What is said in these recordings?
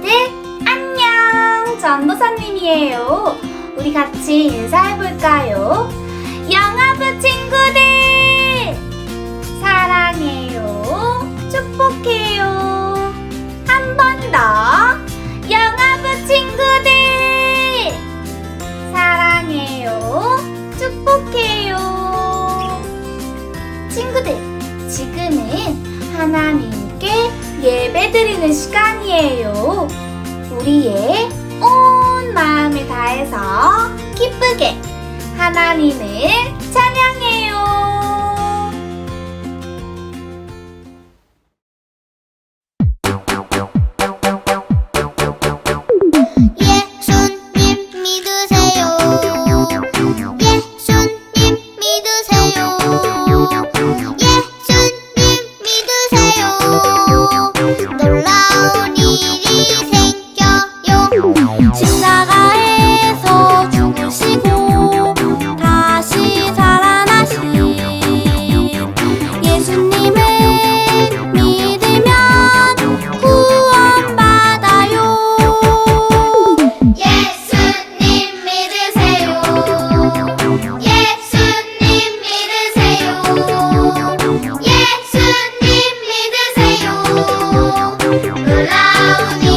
친구들 안녕! 전도사님이에요. 우리 같이 인사해볼까요? 영화부 친구들! 사랑해요. 축복해요. 한 번 더. 영화부 친구들! 사랑해요. 축복해요. 친구들 지금은 하나님께 예배드리는 시간이에요. 우리의 온 마음을 다해서 기쁘게 하나님을 찬양해요. Oh.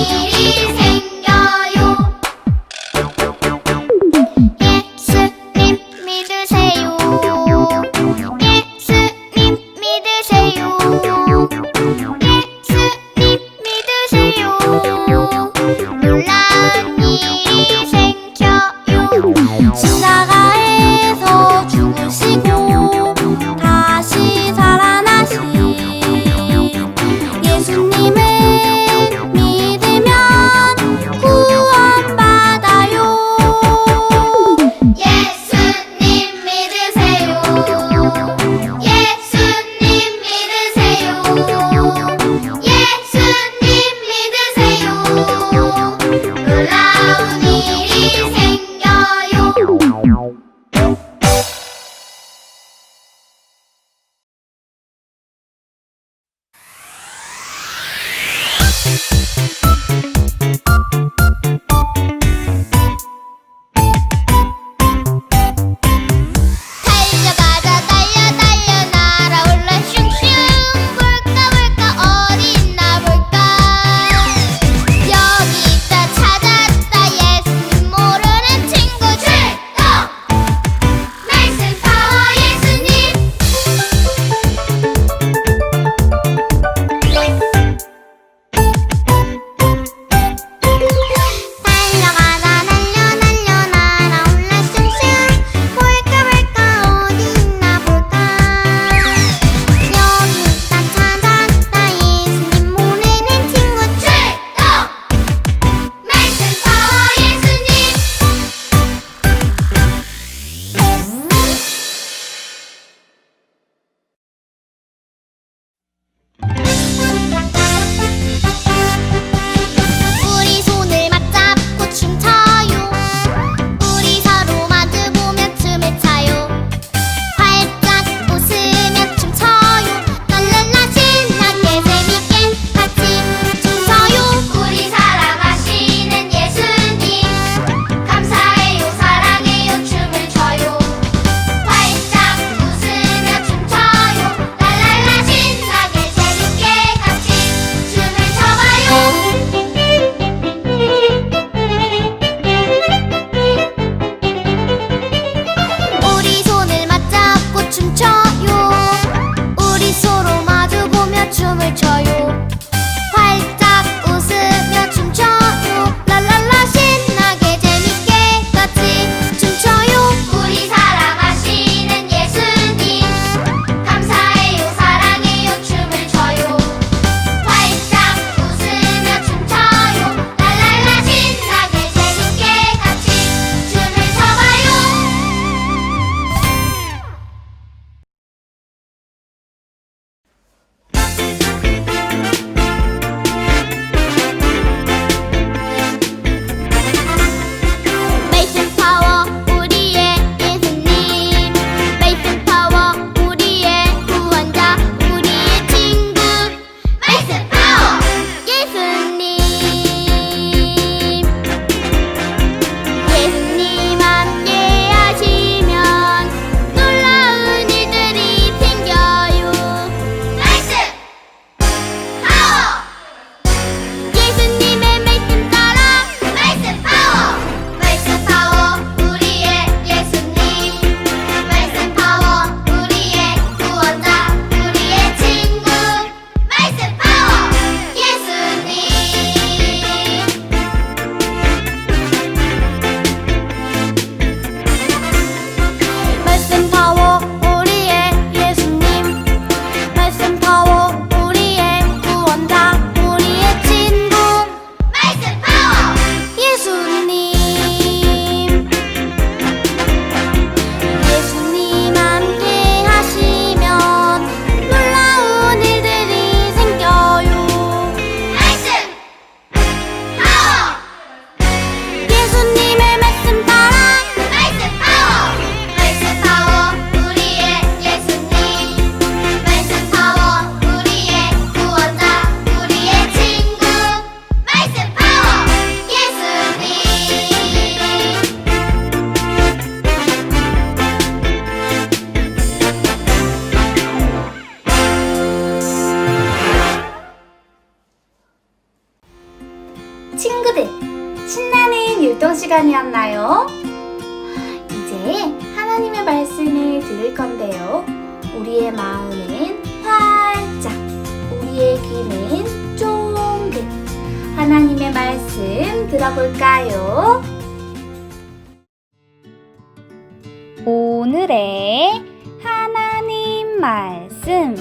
오늘의 하나님 말씀.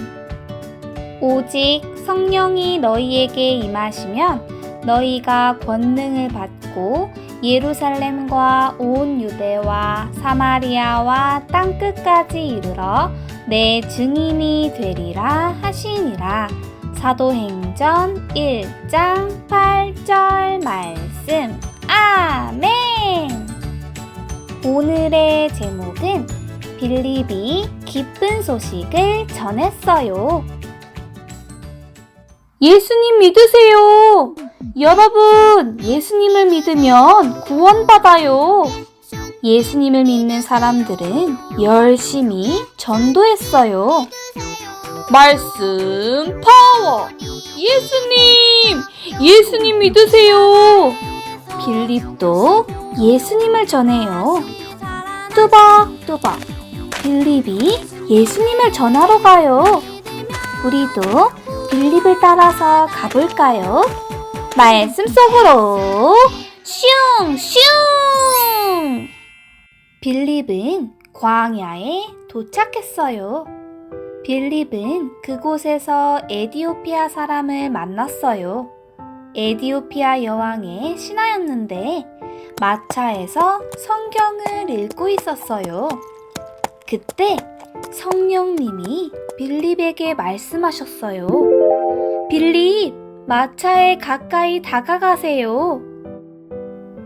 오직 성령이 너희에게 임하시면 너희가 권능을 받고 예루살렘과 온 유대와 사마리아와 땅 끝까지 이르러 내 증인이 되리라 하시니라. 사도행전 1장 8절 말씀. 아멘. 오늘의 제목은 빌립이 기쁜 소식을 전했어요. 예수님 믿으세요. 여러분, 예수님을 믿으면 구원받아요. 예수님을 믿는 사람들은 열심히 전도했어요. 말씀 파워! 예수님! 예수님 믿으세요! 빌립도 예수님을 전해요. 뚜벅뚜벅. 빌립이 예수님을 전하러 가요. 우리도 빌립을 따라서 가볼까요? 말씀 속으로 슝슝! 빌립은 광야에 도착했어요. 빌립은 그곳에서 에디오피아 사람을 만났어요. 에디오피아 여왕의 신하였는데 마차에서 성경을 읽고 있었어요. 그때 성령님이 빌립에게 말씀하셨어요. 빌립, 마차에 가까이 다가가세요.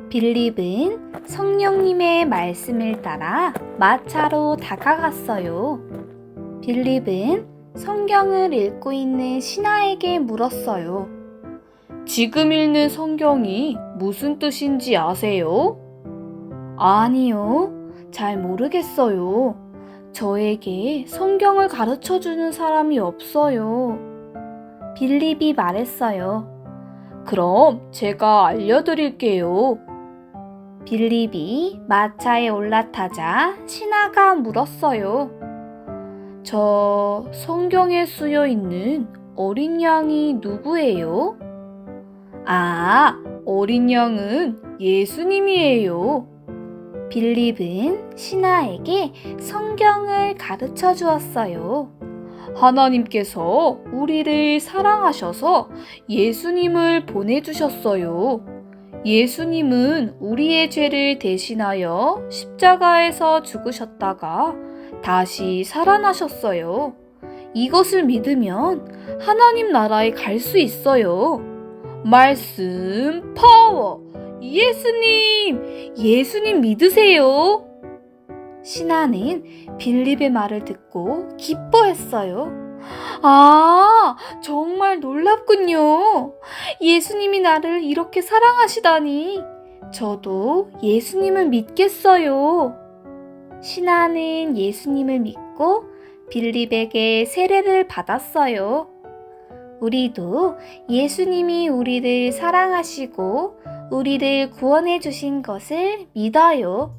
빌립은 성령님의 말씀을 따라 마차로 다가갔어요. 빌립은 성경을 읽고 있는 신하에게 물었어요. 지금 읽는 성경이 무슨 뜻인지 아세요? 아니요. 잘 모르겠어요. 저에게 성경을 가르쳐 주는 사람이 없어요. 빌립이 말했어요. 그럼 제가 알려드릴게요. 빌립이 마차에 올라타자 신하가 물었어요. 저 성경에 쓰여 있는 어린 양이 누구예요? 아, 어린 양은 예수님이에요. 빌립은 신하에게 성경을 가르쳐 주었어요. 하나님께서 우리를 사랑하셔서 예수님을 보내주셨어요. 예수님은 우리의 죄를 대신하여 십자가에서 죽으셨다가 다시 살아나셨어요. 이것을 믿으면 하나님 나라에 갈 수 있어요. 말씀 파워! 예수님! 예수님 믿으세요! 신하는 빌립의 말을 듣고 기뻐했어요. 아, 정말 놀랍군요. 예수님이 나를 이렇게 사랑하시다니. 저도 예수님을 믿겠어요. 신하는 예수님을 믿고 빌립에게 세례를 받았어요. 우리도 예수님이 우리를 사랑하시고 우리를 구원해 주신 것을 믿어요.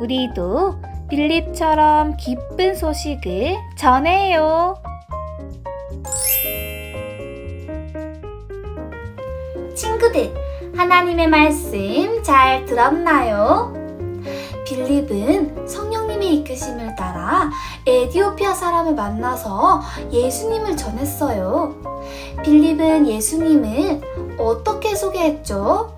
우리도 빌립처럼 기쁜 소식을 전해요. 친구들, 하나님의 말씀 잘 들었나요? 빌립은 성령 님의 이끄심을 따라 에디오피아 사람을 만나서 예수님을 전했어요. 빌립은 예수님을 어떻게 소개했죠?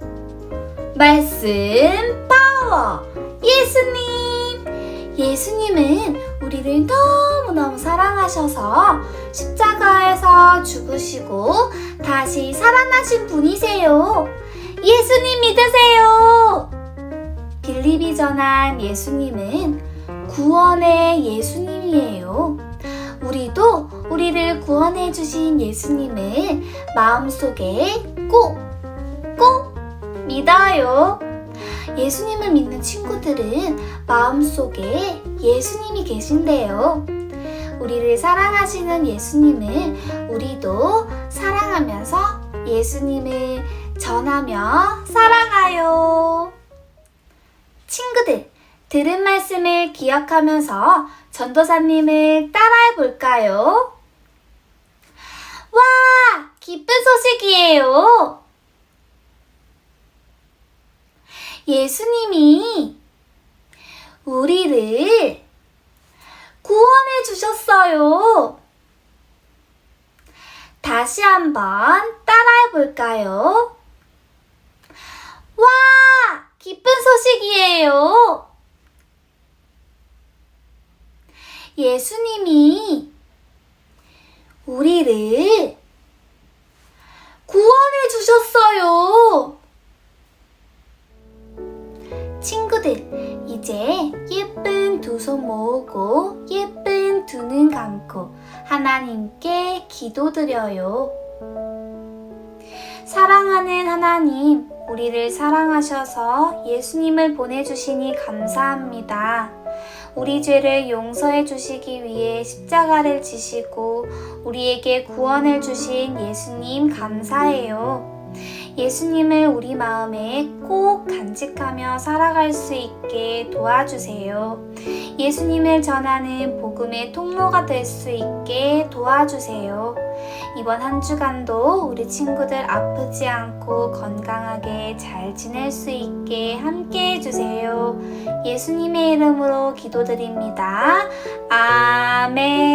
말씀 파워! 예수님! 예수님은 우리를 너무너무 사랑하셔서 십자가에서 죽으시고 다시 살아나신 분이세요. 예수님 믿으세요! 빌립이 전한 예수님은 구원의 예수님이에요. 우리도 우리를 구원해 주신 예수님을 마음속에 꼭, 꼭 믿어요. 예수님을 믿는 친구들은 마음속에 예수님이 계신대요. 우리를 사랑하시는 예수님을 우리도 사랑하면서 예수님을 전하며 살아가요. 친구들, 들은 말씀을 기억하면서 전도사님을 따라해 볼까요? 와, 기쁜 소식이에요. 예수님이 우리를 구원해 주셨어요. 다시 한번 따라해 볼까요? 와, 기쁜 소식이에요. 예수님이 우리를 구원해 주셨어요. 친구들, 이제 예쁜 두 손 모으고 예쁜 두 눈 감고 하나님께 기도드려요. 사랑하는 하나님, 우리를 사랑하셔서 예수님을 보내주시니 감사합니다. 우리 죄를 용서해 주시기 위해 십자가를 지시고 우리에게 구원을 주신 예수님 감사해요. 예수님을 우리 마음에 꼭 간직하며 살아갈 수 있게 도와주세요. 예수님을 전하는 복음의 통로가 될 수 있게 도와주세요. 이번 한 주간도 우리 친구들 아프지 않고 건강하게 잘 지낼 수 있게 함께 해주세요. 예수님의 이름으로 기도드립니다. 아멘.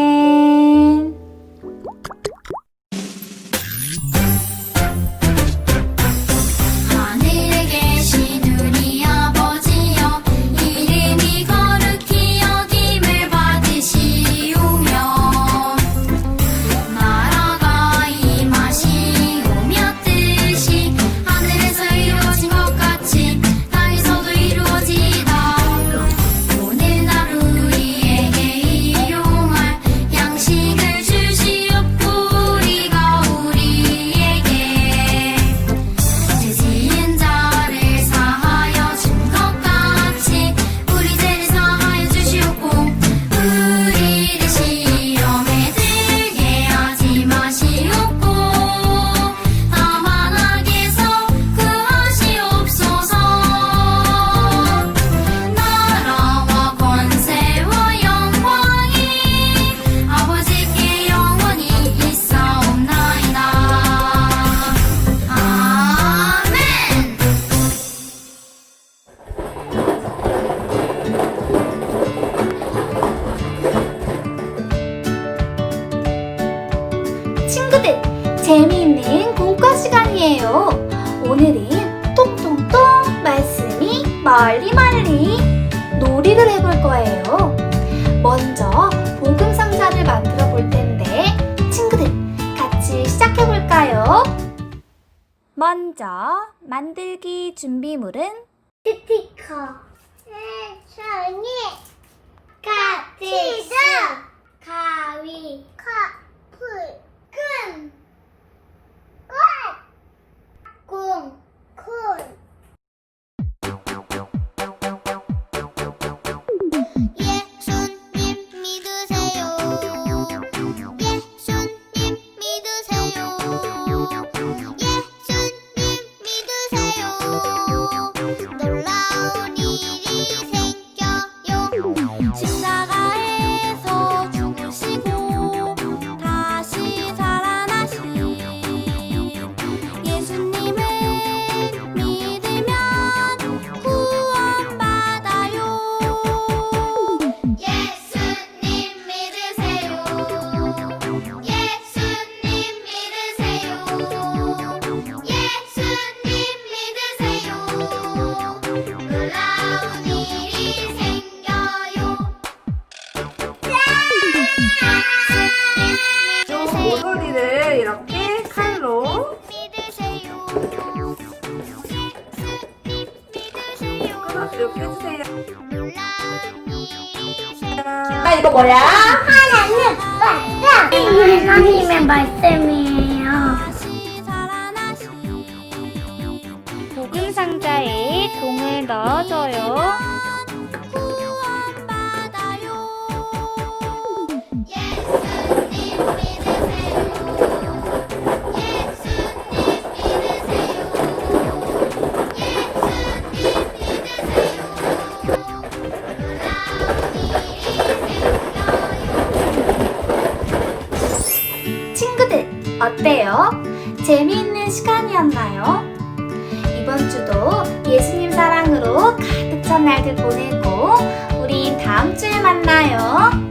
재미있는 공과 시간이에요. 오늘은 통통통 말씀이 멀리 멀리 놀이를 해볼 거예요. 먼저 복음 상자를 만들어 볼 텐데 친구들 같이 시작해 볼까요? 먼저 만들기 준비물은 스티커 손이 카티스 가위 커플 끈 꽁, 콜예 이거 뭐야? 하나님 말씀 예수님의 말씀이에요 복음 상자에 종을 넣어줘요. 어때요? 재미있는 시간이었나요? 이번 주도 예수님 사랑으로 가득 찬 날들 보내고 우리 다음 주에 만나요.